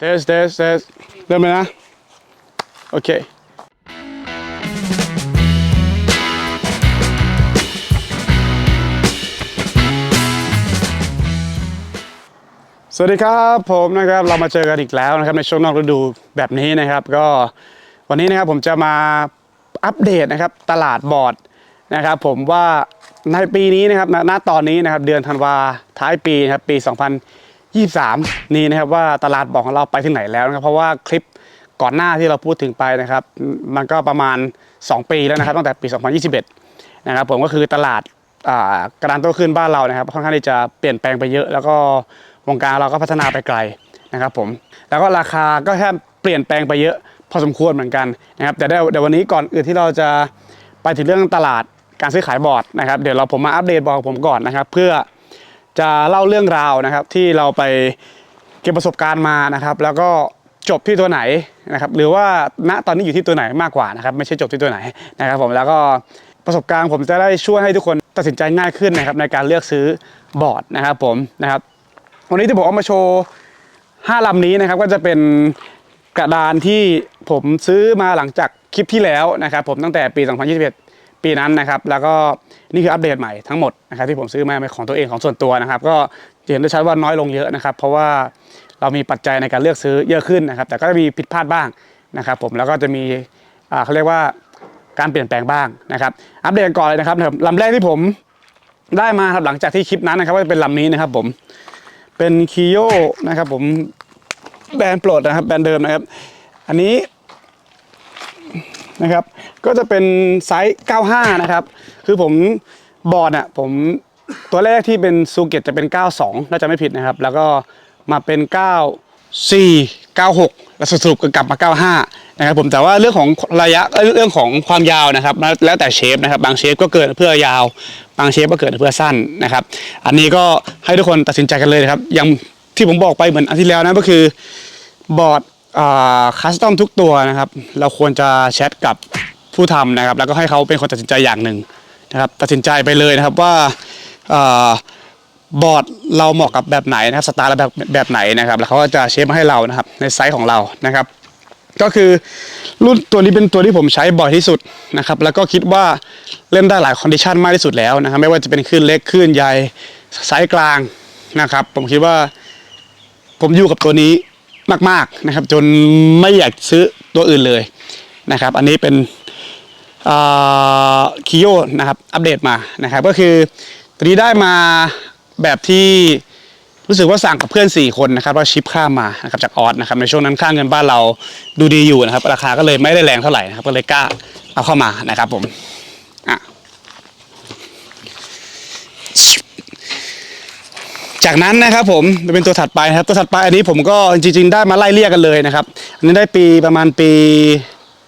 เทสเทสเทสเริ่มเลยนะ โอเคสวัสดีครับผมนะครับเรามาเจอกันอีกแล้วนะครับในช่วงนอกฤดูแบบนี้นะครับ ก็วันนี้นะครับผมจะมาอัปเดตนะครับตลาดบอร์ดนะครับ ผมว่าในปีนี้นะครับณตอนนี้นะครับเดือนธันวาท้ายปีนะครับปี 23 นี้นะครับว่าตลาดบอร์ดของเราไปถึงไหนแล้วนะครับเพราะว่าคลิปก่อนหน้าที่เราพูดถึงไปนะครับ มันก็ประมาณ 2 ปีแล้วนะครับ ตั้งแต่ปี 2021 นะครับผมก็คือตลาดกระดานโตขึ้นบ้านเรานะครับค่อนข้างที่จะเปลี่ยนแปลงไปเยอะ แล้วก็วงการเราก็พัฒนาไปไกลนะครับผมแล้วก็ราคาก็แค่เปลี่ยนแปลงไปเยอะพอสมควรเหมือนกันนะครับแต่เดี๋ยววันนี้ก่อนอื่นที่เราจะไปถึงเรื่องตลาดการซื้อขายบอร์ดนะครับเดี๋ยวเราผมมาอัปเดตบอร์ดผมก่อนนะครับ เพื่อ จะเล่าเรื่องราวนะครับ ที่เราไปเก็บประสบการณ์มานะครับ แล้วก็จบที่ตัวไหนนะครับ หรือว่าณตอนนี้อยู่ที่ตัวไหนมากกว่านะครับ ไม่ใช่จบที่ตัวไหนนะครับ ผมแล้วก็ประสบการณ์ผมจะได้ช่วยให้ทุกคนตัดสินใจง่ายขึ้นนะครับ ในการเลือกซื้อบอร์ดนะครับ ผมนะครับ วันนี้ที่ผมเอามาโชว์5ลำนี้นะครับ ก็จะเป็นกระดานที่ผมซื้อมาหลังจากคลิปที่แล้วนะครับ ผมตั้งแต่ปี 2021 ปีนั้นนะครับ แล้วก็ นี่คืออัปเดตใหม่ทั้งหมดนะครับที่ผมซื้อมาเป็นของตัวเองของส่วนตัวนะครับ ก็จะเห็นได้ชัดว่าน้อยลงเยอะนะครับ เพราะว่าเรามีปัจจัยในการเลือกซื้อเยอะขึ้นนะครับ แต่ก็จะมีผิดพลาดบ้างนะครับ ผมแล้วก็จะมีอ่าเขาเรียกว่าการเปลี่ยนแปลงบ้างนะครับ อัปเดตก่อนเลยนะครับลำแรกที่ผมได้มาครับหลังจากที่คลิปนั้นนะครับก็จะเป็นลำนี้นะครับ ผมเป็นคีโยนะครับ ผมแบรนด์โปรดนะครับ แบรนด์เดิมนะครับ อันนี้ นะครับ ก็จะเป็นไซส์ 95 นะครับ คือผมบอร์ดอะผมตัวแรกที่เป็นซูเกตจะเป็น 92 น่าจะไม่ผิดนะครับ แล้วก็มาเป็น 94 96 แล้วสรุปก็กลับมา 95 นะครับผมแต่ว่าเรื่องของระยะเรื่องของความยาวนะครับ แล้วแต่เชฟนะครับ บางเชฟก็เกิดเพื่อยาว บางเชฟก็เกิดเพื่อสั้นนะครับ อันนี้ก็ให้ทุกคนตัดสินใจกันเลยนะครับอย่างที่ผมบอกไปเหมือนอันที่แล้วนะก็คือบอร์ด คัสตอมทุกตัวนะครับ เราควรจะแชทกับผู้ทำนะครับ แล้วก็ให้เขาเป็นคนตัดสินใจอย่างหนึ่งนะครับ ตัดสินใจไปเลยนะครับว่าบอร์ดเราเหมาะกับแบบไหนนะครับสไตล์เราแบบแบบไหนนะครับ แล้วเขาก็จะเชฟมาให้เรานะครับ ในไซส์ของเรานะครับ ก็คือรุ่นตัวนี้เป็นตัวที่ผมใช้บ่อยที่สุดนะครับ แล้วก็คิดว่าเล่นได้หลายคอนดิชันมากที่สุดแล้วนะครับไม่ว่าจะเป็นคลื่นเล็กคลื่นใหญ่ไซส์กลางนะครับ ผมคิดว่า ผมอยู่กับตัวนี้ มาก ๆนะครับ จนไม่อยากซื้อตัวอื่นเลยนะครับ อันนี้เป็นคิโยนะครับอัปเดตมานะครับ ก็คือตัวนี้ได้มาแบบที่รู้สึกว่าสั่งกับเพื่อน 4 คนนะครับว่าชิปข้ามมานะครับจากออสนะครับในช่วงนั้นค่าเงินบ้านเราดูดีอยู่นะครับ ราคาก็เลยไม่ได้แรงเท่าไหร่นะครับก็เลยกล้าเอาเข้ามานะครับผมอะ จากนั้นนะครับผมจะเป็นตัวถัดไปครับตัวถัดไปอันนี้ผมก็จริงๆได้มาไล่เรียกกันเลยนะครับอันนี้ได้ปีประมาณปี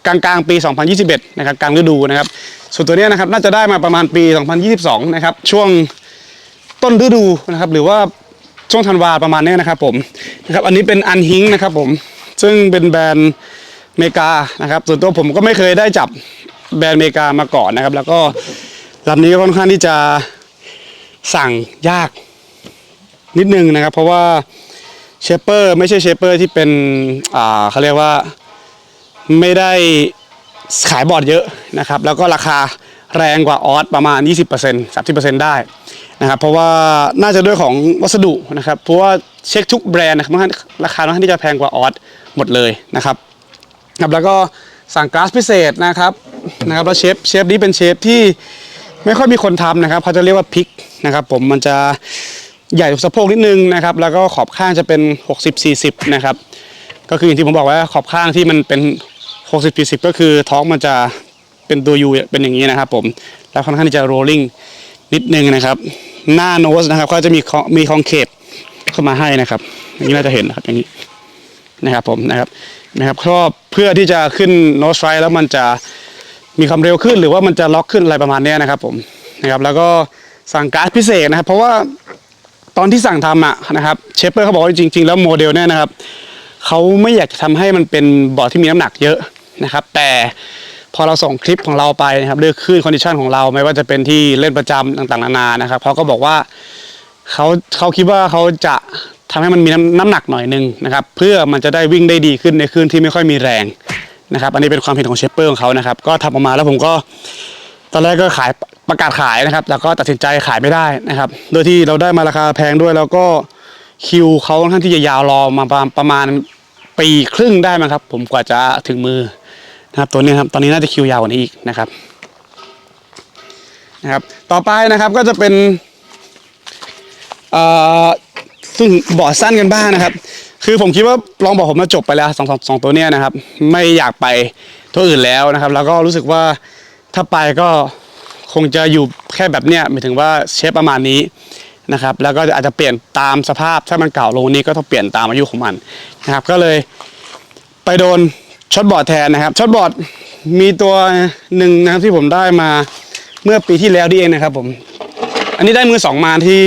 กลางๆปี 2021 นะครับกลางฤดูนะครับ ส่วนตัวเนี้ยนะครับน่าจะได้มาประมาณปี 2022 นะครับ ช่วงต้นฤดูนะครับ หรือว่าช่วงธันวาประมาณนี้นะครับผมนะครับอันนี้เป็นอันฮิงนะครับผมซึ่งเป็นแบรนด์อเมริกานะครับส่วนตัวผมก็ไม่เคยได้จับแบรนด์อเมริกามาก่อนนะครับ แล้วก็ลำนี้ก็ค่อนข้างที่จะสั่งยาก นิดนึงนะครับ เพราะว่าเชเปอร์ไม่ใช่เชเปอร์ที่เป็นอ่าเขาเรียกว่าไม่ได้ขายบอร์ดเยอะนะครับ แล้วก็ราคาแรงกว่าออสประมาณ 20% 30%ได้นะครับ เพราะว่าน่าจะด้วยของวัสดุนะครับ เพราะว่าเช็คทุกแบรนด์นะครับมันราคาค่อนข้างที่จะแพงกว่าออสหมดเลยนะครับครับแล้วก็สั่งก๊าซพิเศษนะครับนะครับแล้วเชฟเชฟนี้เป็นเชฟที่ไม่ค่อยมีคนทำนะครับเขาจะเรียกว่าพิกนะครับ ผมมันจะ ใหญ่สะโพกนิดนึงนะครับ แล้วก็ขอบข้างจะเป็น 60 40 นะครับ ก็คืออย่างที่ผมบอกว่าขอบข้างที่มันเป็น 60 40 ก็คือท้องมันจะเป็นตัวยูเป็นอย่างนี้นะครับผม แล้วค่อนข้างที่จะโรลลิ่งนิดนึงนะครับ หน้าโนสนะครับ ก็จะมีมีคอนเคทเข้ามาให้นะครับอย่างนี้น่าจะเห็นนะครับอย่างนี้นะครับผมนะครับนะครับครอบเพื่อที่จะขึ้นโนสไฟแล้วมันจะมีความเร็วขึ้นหรือว่ามันจะล็อกขึ้นอะไรประมาณนี้นะครับผมนะครับ แล้วก็สั่งการ์ดพิเศษนะครับ เพราะว่า ตอนที่สั่งทำอะนะครับเชฟเปอร์เขาบอกว่าจริง ๆ แล้วโมเดลเนี่ยนะครับเขาไม่อยากจะทำให้มันเป็นบอร์ดที่มีน้ำหนักเยอะนะครับ แต่พอเราส่งคลิปของเราไปนะครับเลือกขึ้นคอนดิชันของเราไม่ว่าจะเป็นที่เล่นประจำต่างๆนานานะครับเขาก็บอกว่าเขาเขาคิดว่าเขาจะทำให้มันมีน้ำน้ำหนักหน่อยหนึงนะครับ เพื่อมันจะได้วิ่งได้ดีขึ้นในคลื่นที่ไม่ค่อยมีแรงนะครับ อันนี้เป็นความเห็นของเชฟเปอร์ของเขานะครับ ก็ทำออกมาแล้วผมก็ ตอนแรกก็ขายประกาศขายนะครับ แล้วก็ตัดสินใจขายไม่ได้นะครับ โดยที่เราได้มาราคาแพงด้วยแล้วก็คิวเขาค่อนข้างที่จะยาวรอมาประมาณประมาณปีครึ่งได้มั้งครับ ผมกว่าจะถึงมือนะครับตัวนี้ครับตอนนี้น่าจะคิวยาวกว่านี้อีกนะครับนะครับ ต่อไปนะครับก็จะเป็นเอ่อซึ่งบอดสั้นกันบ้างนะครับ คือผมคิดว่าลองบอกผมมาจบไปแล้วสองสองสองตัวเนี้ยนะครับ ไม่อยากไปตัวอื่นแล้วนะครับ แล้วก็รู้สึกว่า ถ้าไปก็คงจะอยู่แค่แบบเนี้ยหมายถึงว่าเชฟประมาณนี้นะครับ แล้วก็อาจจะเปลี่ยนตามสภาพถ้ามันเก่าลงนี้ก็ต้องเปลี่ยนตามอายุของมันนะครับ ก็เลยไปโดนช็อตบอร์ดแทนนะครับช็อตบอร์ดมีตัวหนึ่งนะครับที่ผมได้มาเมื่อปีที่แล้วนี่เองนะครับผม อันนี้ได้มือสองมาที่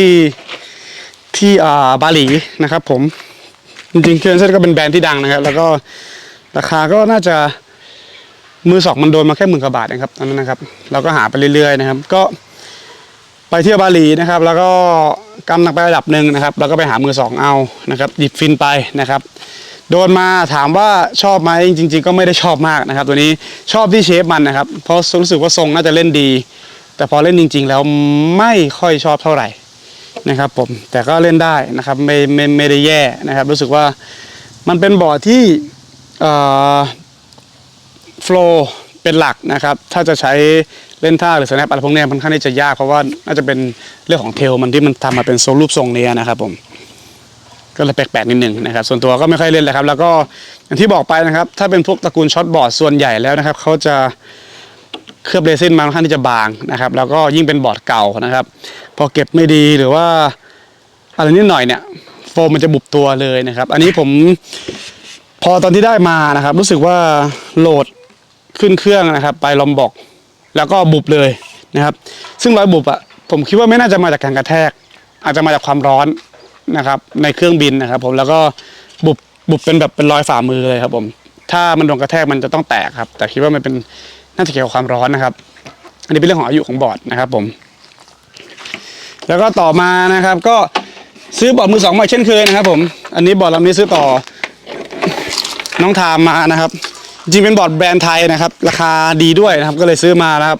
ที่อ่าบาหลีนะครับ ผมจริงๆเครื่องเซนก็เป็นแบรนด์ที่ดังนะครับ แล้วก็ราคาก็น่าจะ มือสองมันโดนมาแค่หมื่นกว่าบาทเองครับตอนนั้นนะครับ เราก็หาไปเรื่อยๆนะครับ ก็ ไปเที่ยวบาหลีนะครับ แล้วก็กำหนักไประดับหนึ่งนะครับแล้วก็ไปหามือสองเอานะครับ หยิบฟินไปนะครับ โดนมาถามว่าชอบไหมจริง ๆ ก็ไม่ได้ชอบมากนะครับ ตัวนี้ชอบที่เชฟมันนะครับ เพราะรู้สึกว่าทรงน่าจะเล่นดี แต่พอเล่นจริง ๆ แล้วไม่ค่อยชอบเท่าไหร่นะครับ ผมแต่ก็เล่นได้นะครับไม่ไม่ไม่ได้แย่นะครับ รู้สึกว่ามันเป็นบอร์ดที่ โฟล์เป็นหลักนะครับ ถ้าจะใช้เล่นท่าหรือสแนปอะไรพวกเนี้ยมันค่อนข้างที่จะยากเพราะว่าน่าจะเป็นเรื่องของเทลมันที่มันทำมาเป็นทรงรูปทรงเนี้ยนะครับผมก็เลยแปลกๆนิดหนึ่งนะครับ ส่วนตัวก็ไม่ค่อยเล่นเลยครับ แล้วก็อย่างที่บอกไปนะครับ ถ้าเป็นพวกตระกูลช็อตบอร์ดส่วนใหญ่แล้วนะครับเขาจะเคลือบเรซินมาค่อนข้างที่จะบางนะครับ แล้วก็ยิ่งเป็นบอร์ดเก่านะครับ พอเก็บไม่ดีหรือว่าอะไรนิดหน่อยเนี่ย โฟมมันจะบุบตัวเลยนะครับ อันนี้ผมพอตอนที่ได้มานะครับ รู้สึกว่าโหลด ขึ้นเครื่องนะครับ ไปลอมบอก แล้วก็บุบเลยนะครับ ซึ่งรอยบุบอะผมคิดว่าไม่น่าจะมาจากการกระแทก อาจจะมาจากความร้อนนะครับ ในเครื่องบินนะครับ ผมแล้วก็บุบบุบเป็นแบบเป็นรอยฝ่ามือเลยครับ ผม ถ้ามันโดนกระแทกมันจะต้องแตกครับ แต่คิดว่ามันเป็นน่าจะเกี่ยวกับความร้อนนะครับ อันนี้เป็นเรื่องของอายุของบอร์ดนะครับ ผม แล้วก็ต่อมานะครับ ก็ซื้อบอร์ดมือสองมาเช่นเคยนะครับ ผม อันนี้บอร์ดลำนี้ซื้อต่อน้องทามมานะครับ จริงเป็นบอร์ดแบรนด์ไทยนะครับ ราคาดีด้วยนะครับ ก็เลยซื้อมานะครับ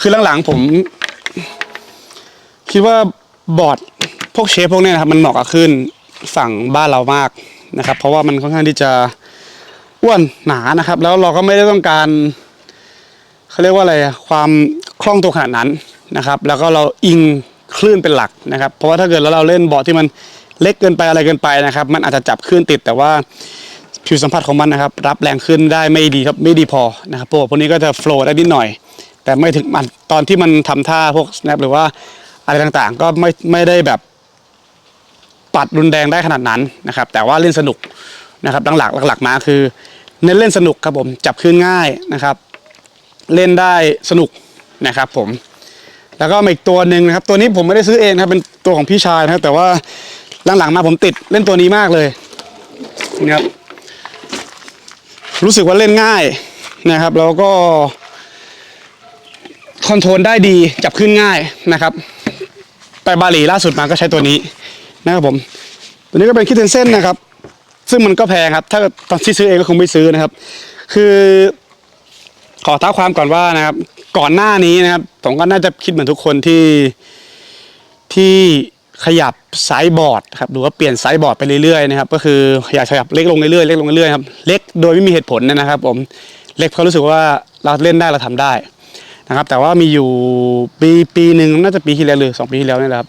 คือหลังๆผม คิดว่าบอร์ดพวกเชฟพวกนี้นะครับ มันเหมาะกับขึ้นฝั่งบ้านเรามากนะครับ เพราะว่ามันค่อนข้างที่จะอ้วนหนานะครับ แล้วเราก็ไม่ได้ต้องการเขาเรียกว่าอะไรความคล่องตัวขนาดนั้นนะครับ แล้วก็เราอิงคลื่นเป็นหลักนะครับ เพราะว่าถ้าเกิดแล้วเราเล่นบอร์ดที่มันเล็กเกินไปอะไรเกินไปนะครับ มันอาจจะจับคลื่นติดแต่ว่า ผิวสัมผัสของมันนะครับ รับแรงขึ้นได้ไม่ดีครับไม่ดีพอนะครับพวกพวกนี้ก็จะโฟล์ได้นิดหน่อย แต่ไม่ถึงมันตอนที่มันทำท่าพวก snap หรือว่าอะไรต่างๆ ก็ไม่ไม่ได้แบบ ปัดรุนแรงได้ขนาดนั้นนะครับ แต่ว่าเล่นสนุกนะครับหลักๆหลักๆมาคือ เน้นเล่นสนุกครับผมจับขึ้นง่ายนะครับ เล่นได้สนุกนะครับ ผม แล้วก็อีกตัวหนึ่งนะครับ ตัวนี้ผมไม่ได้ซื้อเองนะครับเป็นตัวของพี่ชายนะครับ แต่ว่าหลังๆมาผมติดเล่นตัวนี้มากเลยนะครับ รู้สึกว่าเล่นง่ายนะครับ แล้วก็คอนโทรลได้ดีจับขึ้นง่ายนะครับไปบาหลีล่าสุดมาก็ใช้ตัวนี้นะครับผม ตัวนี้ก็เป็นคิดเทนเส้นนะครับ ซึ่งมันก็แพงครับ ถ้าตอนที่ซื้อเองก็คงไม่ซื้อนะครับ คือขอท้าความก่อนว่านะครับ ก่อนหน้านี้นะครับผมก็น่าจะคิดเหมือนทุกคนที่ที่ ขยับไซส์บอร์ดครับหรือว่าเปลี่ยนไซส์บอร์ดไปเรื่อยๆนะครับก็คืออยากขยับเล็กลงเรื่อยๆเล็กลงเรื่อยๆครับเล็กโดยไม่มีเหตุผลนะครับ ผมเล็กเพราะรู้สึกว่าเราเล่นได้เราทำได้นะครับ แต่ว่ามีอยู่ปีปีหนึ่งน่าจะปีที่แล้วหรือสองปีที่แล้วนี่แหละครับ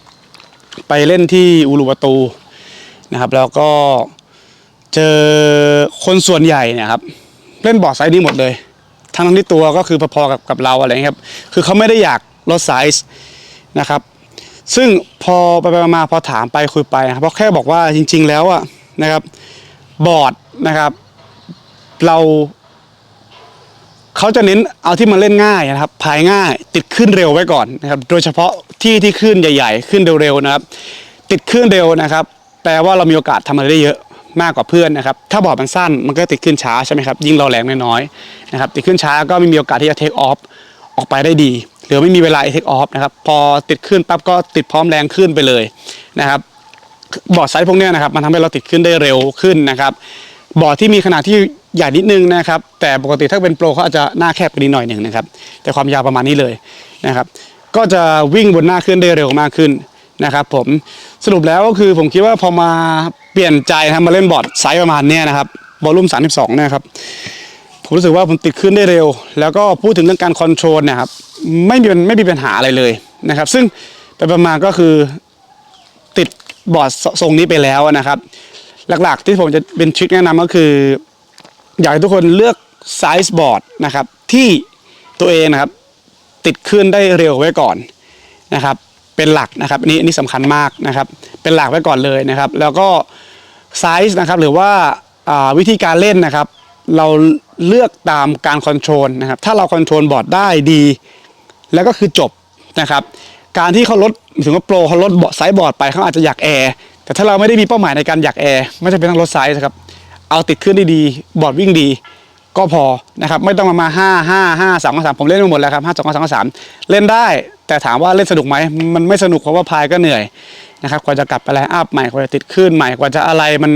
ไปเล่นที่อูรุวาตูนะครับ แล้วก็เจอคนส่วนใหญ่เนี่ยครับเล่นบอร์ดไซส์นี้หมดเลยทั้งที่ตัวก็คือพอๆกับกับเราอะไรเงี้ยครับคือเขาไม่ได้อยากลดไซส์นะครับ ซึ่งพอไปไปมาพอถามไปคุยไปนะครับเพราะแค่บอกว่าจริง ๆ แล้วอะนะครับบอร์ดนะครับ เราเขาจะเน้นเอาที่มันเล่นง่ายนะครับพายง่ายติดขึ้นเร็วไว้ก่อนนะครับ โดยเฉพาะที่ที่ขึ้นใหญ่ ๆ ขึ้นเร็วๆนะครับ ติดขึ้นเร็วนะครับ แปลว่าเรามีโอกาสทำอะไรได้เยอะมากกว่าเพื่อนนะครับ ถ้าบอร์ดมันสั้นมันก็ติดขึ้นช้าใช่ไหมครับยิ่งเราแรงน้อยๆนะครับติดขึ้นช้าก็ไม่มีโอกาสที่จะเทคออฟออกไปได้ดี หรือไม่มีเวลาเทคออฟนะครับพอติดขึ้นปั๊บก็ติดพร้อมแรงขึ้นไปเลยนะครับบอร์ดไซส์พวกนี้นะครับมันทำให้เราติดขึ้นได้เร็วขึ้นนะครับบอร์ดที่มีขนาดที่ใหญ่นิดนึงนะครับแต่ปกติถ้าเป็นโปรเขาอาจจะหน้าแคบกว่านี้หน่อยหนึ่งนะครับแต่ความยาวประมาณนี้เลยนะครับก็จะวิ่งบนหน้าขึ้นได้เร็วมากขึ้นนะครับผมสรุปแล้วก็คือผมคิดว่าพอมาเปลี่ยนใจนะมาเล่นบอร์ดไซส์ประมาณนี้นะครับบอลลุ่ม32นี่ยครับผมรู้สึกว่าผมติดขึ้นได้เร็ว แล้วก็พูดถึงเรื่องการคอนโทรลนะครับ ไม่มีไม่มีปัญหาอะไรเลยนะครับ ซึ่งไปประมาณก็คือติดบอร์ดทรงนี้ไปแล้วนะครับ หลักๆที่ผมจะเป็นทริคแนะนำก็คือ อยากให้ทุกคนเลือกไซส์บอร์ดนะครับ ที่ตัวเองนะครับ ติดขึ้นได้เร็วไว้ก่อนนะครับ เป็นหลักนะครับอันนี้อันนี้สำคัญมากนะครับ เป็นหลักไว้ก่อนเลยนะครับ แล้วก็ไซส์นะครับหรือว่าอ่าวิธีการเล่นนะครับ เราเลือกตามการคอนโทรลนะครับ ถ้าเราคอนโทรลบอร์ดได้ดี แล้วก็คือจบนะครับ การที่เขาลดถึงว่าโปรเขาลดเบาะไซส์บอร์ดไปเขาอาจจะอยากแอร์แต่ถ้าเราไม่ได้มีเป้าหมายในการอยากแอร์ไม่จำเป็นต้องลดไซส์นะครับเอาติดขึ้นด้ดีบอร์ดวิ่งดี ก็พอนะครับไม่ต้องมามาห้าห้าห้าสามสามผมเล่นมาหมดแล้วครับห้าสองสามสามเล่นได้ แต่ถามว่าเล่นสนุกไหมมันไม่สนุกเพราะว่าพายก็เหนื่อยนะครับกว่าจะกลับไปไลน์อัพใหม่กว่าจะติดขึ้นใหม่กว่าจะอะไรมัน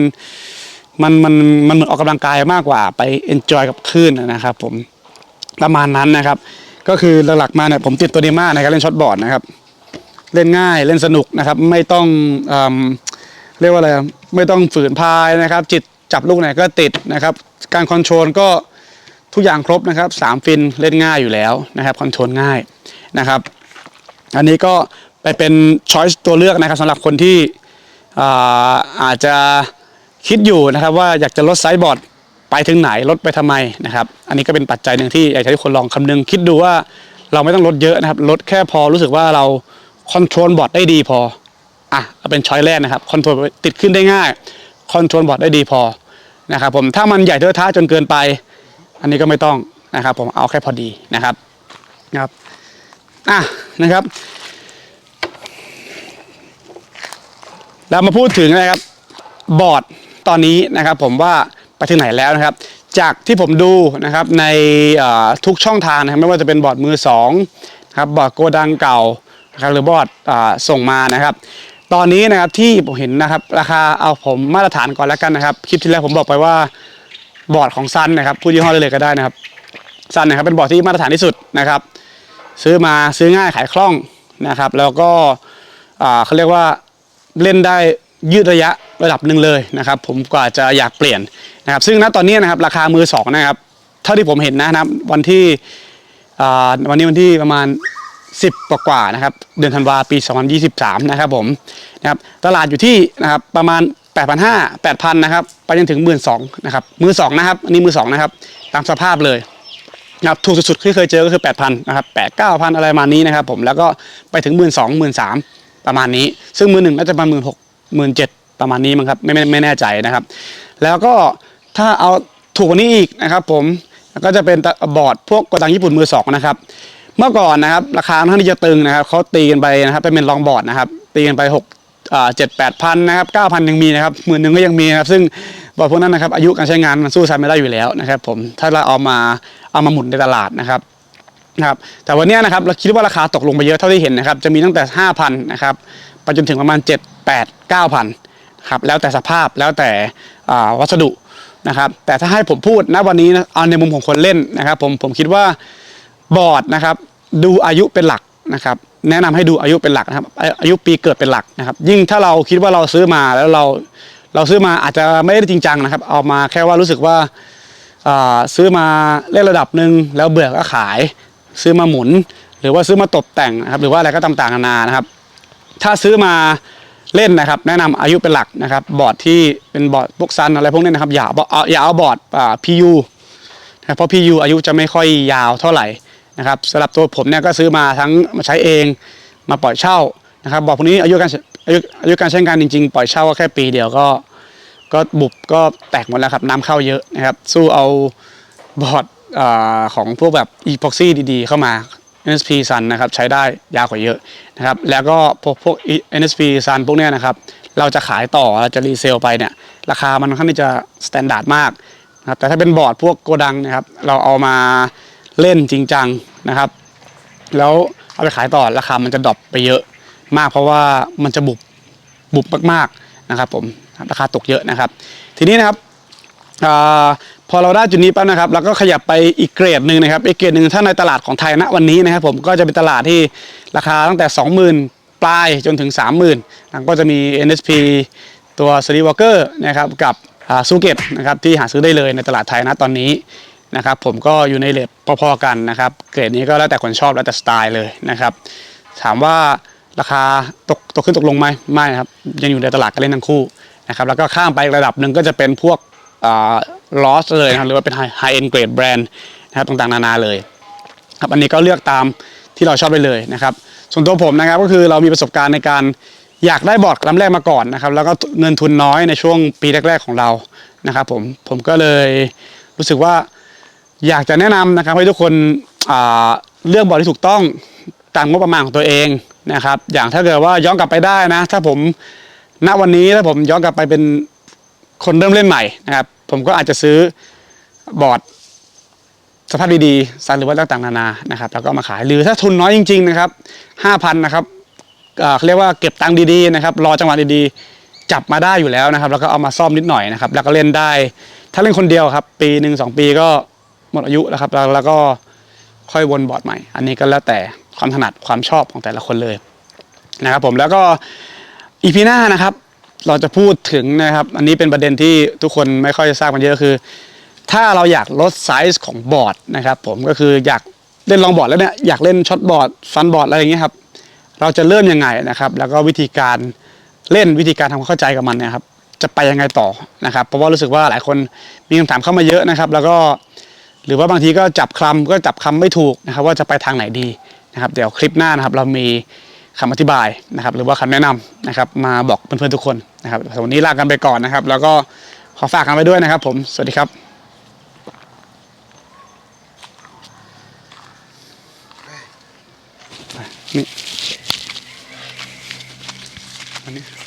มันมันมันเหมือนออกกำลังกายมากกว่าไปเอนจอยกับคลื่นนะครับ ผมประมาณนั้นนะครับ ก็คือหลักๆมาเนี่ยผมติดตัวนี้มากในการเล่นช็อตบอร์ดนะครับ เล่นง่ายเล่นสนุกนะครับ ไม่ต้องเอเรียกว่าอะไรไม่ต้องฝืนพายนะครับ จิตจับลูกไหนก็ติดนะครับ การคอนโทรลก็ทุกอย่างครบนะครับสามฟินเล่นง่ายอยู่แล้วนะครับคอนโทรลง่ายนะครับ อันนี้ก็ไปเป็นช้อยส์ตัวเลือกนะครับสำหรับคนที่อาอาจจะคิดอยู่นะครับว่าอยากจะลดไซส์บอร์ด ไปถึงไหนลดไปทำไมนะครับ อันนี้ก็เป็นปัจจัยหนึ่งที่อยากให้ทุกคนลองคำนึง คิดดูว่าเราไม่ต้องลดเยอะนะครับลดแค่พอรู้สึกว่าเราคอนโทรลบอร์ดได้ดีพออะเอาเป็นช้อยแรกนะครับคอนโทรลติดขึ้นได้ง่ายคอนโทรลบอร์ดได้ดีพอนะครับผมถ้ามันใหญ่เทอะท้าจนเกินไป อันนี้ก็ไม่ต้องนะครับ ผมเอาแค่พอดีนะครับนะครับอะนะครับเรามาพูดถึงนะครับบอร์ดตอนนี้นะครับผมว่า ไปถึงไหนแล้วนะครับ จากที่ผมดูนะครับในทุกช่องทางนะครับไม่ว่าจะเป็นบอร์ดมือสองนะครับบอร์ดโกดังเก่านะครับหรือบอร์ดส่งมานะครับ ตอนนี้นะครับที่ผมเห็นนะครับ ราคาเอาผมมาตรฐานก่อนแล้วกันนะครับคลิปที่แล้วผมบอกไปว่าบอร์ดของซันนะครับพูดยี่ห้อได้เลยก็ได้นะครับซันนะครับเป็นบอร์ดที่มาตรฐานที่สุดนะครับ ซื้อมาซื้อง่ายขายคล่องนะครับ แล้วก็เขาเรียกว่าเล่นได้ยืดระยะ ระดับหนึ่งเลยนะครับผมกว่าจะอยากเปลี่ยนนะครับซึ่งณตอนนี้นะครับราคามือสองนะครับเท่าที่ผมเห็นนะครับวันที่วันนี้วันที่ประมาณ 10 กว่ากว่านะครับเดือนธันวาปี 2023 นะครับผมนะครับตลาดอยู่ที่นะครับประมาณ 8,500 8,000นะครับไปจนถึง 12,000นะครับมือสองนะครับอันนี้มือสองนะครับตามสภาพเลยนะครับถูกสุดๆที่เคยเจอก็คือ 8,000นะครับ8 9 0 0อะไรประมาณนี้นะครับผมแล้วก็ไปถึง 1 2 0 0 0 1 3 0 0ประมาณนี้ ซึ่งมือหนึ่งน่าจะประมาณหมื่นหกหมื่นเจ็ด ประมาณนี้มั้งครับไม่ไม่ไม่แน่ใจนะครับ แล้วก็ถ้าเอาถูกกว่านี้อีกนะครับ ผมก็จะเป็นบอร์ดพวกกระดังญี่ปุ่นมือสองนะครับ เมื่อก่อนนะครับ ราคาค่อนข้างที่จะตึงนะครับเขาตีกันไปนะครับเป็นลองบอร์ดนะครับตีกันไปหกเจ็ดแปดพันนะครับเก้าพันยังมีนะครับหมื่นหนึ่งก็ยังมีนะครับ ซึ่งบอร์ดพวกนั้นนะครับอายุการใช้งานมันสู้ซันไม่ได้อยู่แล้วนะครับ ผมถ้าเราเอามาเอามาหมุนในตลาดนะครับนะครับแต่วันนี้นะครับเราคิดว่าราคาตกลงไปเยอะเท่าที่เห็นนะครับ จะมีตั้งแต่ 5,000 นะครับไปจนถึงประมาณ 7 8 9,000 ครับแล้วแต่สภาพแล้วแต่วัสดุนะครับแต่ถ้าให้ผมพูดนะวันนี้นะเอาในมุมของคนเล่นนะครับผมผมคิดว่าบอร์ดนะครับดูอายุเป็นหลักนะครับแนะนำให้ดูอายุเป็นหลักนะครับอายุปีเกิดเป็นหลักนะครับ ยิ่งถ้าเราคิดว่าเราซื้อมาแล้วเราเราซื้อมาอาจจะไม่ได้จริงจังนะครับ เอามาแค่ว่ารู้สึกว่าอ่าซื้อมาเล่นระดับหนึ่งแล้วเบื่อก็ขาย ซื้อมาหมุน หรือว่าซื้อมาตกแต่งนะครับหรือว่าอะไรก็ต่างๆนานานะครับ ถ้าซื้อมา เล่นนะครับ แนะนำอายุเป็นหลักนะครับ บอร์ดที่เป็นบอร์ดพวกซันอะไรพวกนี้นะครับอย่าเอาอย่าเอาบอร์ดอ่า PU นะเพราะ PU อายุจะไม่ค่อยยาวเท่าไหร่นะครับสำหรับตัวผมเนี่ยก็ซื้อมาทั้งมาใช้เองมาปล่อยเช่านะครับบอร์ดพวกนี้อายุการอายุอายุการใช้งานจริง ๆ ปล่อยเช่าก็แค่ปีเดียวก็ ก็บุบก็แตกหมดแล้วครับน้ำเข้าเยอะนะครับ สู้เอาบอร์ดของพวกแบบ epoxy ดีๆ เข้ามา NSP Sun นะครับใช้ได้ยาวกว่าเยอะนะครับแล้วก็พวกพวก NSP Sun พวกเนี้ยนะครับเราจะขายต่อเราจะรีเซลไปเนี่ยราคามันค่อนข้างที่จะสแตนดาร์ดมากนะครับแต่ถ้าเป็นบอร์ดพวกโกดังนะครับเราเอามาเล่นจริงจังนะครับแล้วเอาไปขายต่อราคามันจะดรอปไปเยอะมากเพราะว่ามันจะบุบบุบมากๆนะครับผมราคาตกเยอะนะครับ ทีนี้นะครับอา พอเราได้จุดนี้ปั๊บนะครับเราก็ขยับไปอีกเกรดหนึ่งนะครับอีกเกรดหนึ่งถ้าในตลาดของไทยณวันนี้นะครับผมก็จะเป็นตลาดที่ราคาตั้งแต่ 20,000 ปลายจนถึง 30,000แล้วก็จะมี NSP ตัว s l e e w a l k e r นะครับกับซูเก็ตนะครับที่หาซื้อได้เลยในตลาดไทยณตอนนี้นะครับผมก็อยู่ในเลทพอๆกันนะครับเกรดนี้ก็แล้วแต่คนชอบแล้วแต่สไตล์เลยนะครับถามว่าราคาตกตกขึ้นตกลงไหมไม่ครับยังอยู่ในตลาดกันเล่นทั้งคู่นะครับแล้วก็ข้ามไประดับหนึ่งก็จะเป็นพวก ลอสเลยนะครับหรือว่าเป็นไฮเอ็นเกรดแบรนด์นะครับต่างๆนานาเลยครับอันนี้ก็เลือกตามที่เราชอบได้เลยนะครับ ส่วนตัวผมนะครับก็คือเรามีประสบการณ์ในการอยากได้บอร์ดลำแรกมาก่อนนะครับ แล้วก็เงินทุนน้อยในช่วงปีแรก ๆของเรานะครับ ผมผมก็เลยรู้สึกว่าอยากจะแนะนำนะครับให้ทุกคนเลือกบอร์ดที่ถูกต้องตามงบประมาณของตัวเองนะครับ อย่างถ้าเกิดว่าย้อนกลับไปได้นะ ถ้าผมณวันนี้ถ้าผมย้อนกลับไปเป็น คนเริ่มเล่นใหม่นะครับ ผมก็อาจจะซื้อบอร์ดสภาพดีๆซันหรือว่าต่างๆนานานะครับ แล้วก็มาขายหรือถ้าทุนน้อยจริง ๆ นะครับห้าพันนะครับเขาเรียกว่าเก็บตังค์ดีๆนะครับ รอจังหวะดีๆ จับมาได้อยู่แล้วนะครับ แล้วก็เอามาซ่อมนิดหน่อยนะครับ แล้วก็เล่นได้ ถ้าเล่นคนเดียวครับ ปีหนึ่งสองปีก็หมดอายุแล้วครับ แล้วก็ค่อยวนบอร์ดใหม่ อันนี้ก็แล้วแต่ความถนัดความชอบของแต่ละคนเลยนะครับ ผมแล้วก็อีพีหน้านะครับ เราจะพูดถึงนะครับ อันนี้เป็นประเด็นที่ทุกคนไม่ค่อยจะทราบกันเยอะคือ ถ้าเราอยากลดไซส์ของบอร์ดนะครับผมก็คืออยากเล่นลองบอร์ดแล้วเนี่ยอยากเล่นช็อตบอร์ดฟันบอร์ดอะไรอย่างเงี้ยครับเราจะเริ่มยังไงนะครับ แล้วก็วิธีการเล่นวิธีการทำความเข้าใจกับมันเนี่ยครับ จะไปยังไงต่อนะครับ เพราะว่ารู้สึกว่าหลายคนมีคำถามเข้ามาเยอะนะครับ แล้วก็หรือว่าบางทีก็จับคำก็จับคำไม่ถูกนะครับ ว่าจะไปทางไหนดีนะครับ เดี๋ยวคลิปหน้านะครับ เรามี คำอธิบายนะครับ หรือว่าคำแนะนำนะครับ มาบอกเพื่อนๆทุกคนนะครับวันนี้ลากันไปก่อนนะครับ แล้วก็ขอฝากกันไปด้วยนะครับ ผมสวัสดีครับนี่